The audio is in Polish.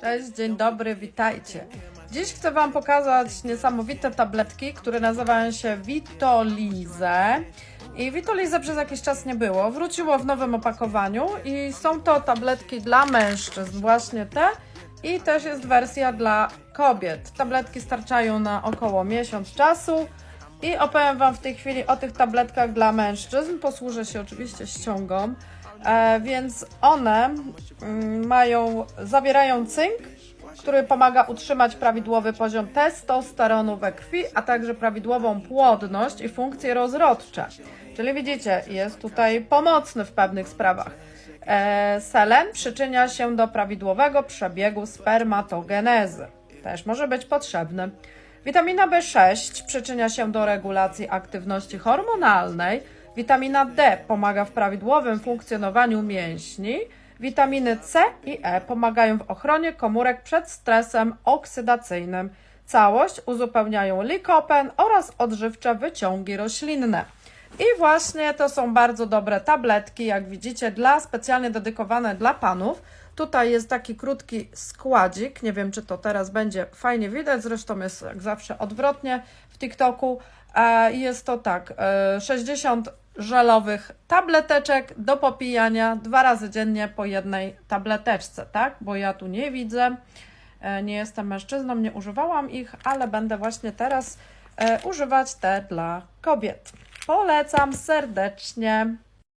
Cześć, dzień dobry, witajcie. Dziś chcę Wam pokazać niesamowite tabletki, które nazywają się Vitolize. I Vitolize przez jakiś czas nie było. Wróciło w nowym opakowaniu i są to tabletki dla mężczyzn, właśnie te. I też jest wersja dla kobiet. Tabletki starczają na około miesiąc czasu. I opowiem Wam w tej chwili o tych tabletkach dla mężczyzn. Posłużę się oczywiście ściągą. E, więc one mm, mają, zawierają cynk, który pomaga utrzymać prawidłowy poziom testosteronu we krwi, a także prawidłową płodność i funkcje rozrodcze. Czyli widzicie, jest tutaj pomocny w pewnych sprawach. E, selen przyczynia się do prawidłowego przebiegu spermatogenezy. Też może być potrzebny. Witamina B6 przyczynia się do regulacji aktywności hormonalnej. Witamina D pomaga w prawidłowym funkcjonowaniu mięśni. Witaminy C i E pomagają w ochronie komórek przed stresem oksydacyjnym. Całość uzupełniają likopen oraz odżywcze wyciągi roślinne. I właśnie to są bardzo dobre tabletki, jak widzicie, dla specjalnie dedykowane dla panów. Tutaj jest taki krótki składzik. Nie wiem, czy to teraz będzie fajnie widać. Zresztą jest jak zawsze odwrotnie w TikToku. E, Jest to tak: e, 60 żelowych tableteczek do popijania dwa razy dziennie po jednej tableteczce, tak? Bo ja tu nie widzę. E, Nie jestem mężczyzną, nie używałam ich, ale będę właśnie teraz e, używać te dla kobiet. Polecam serdecznie.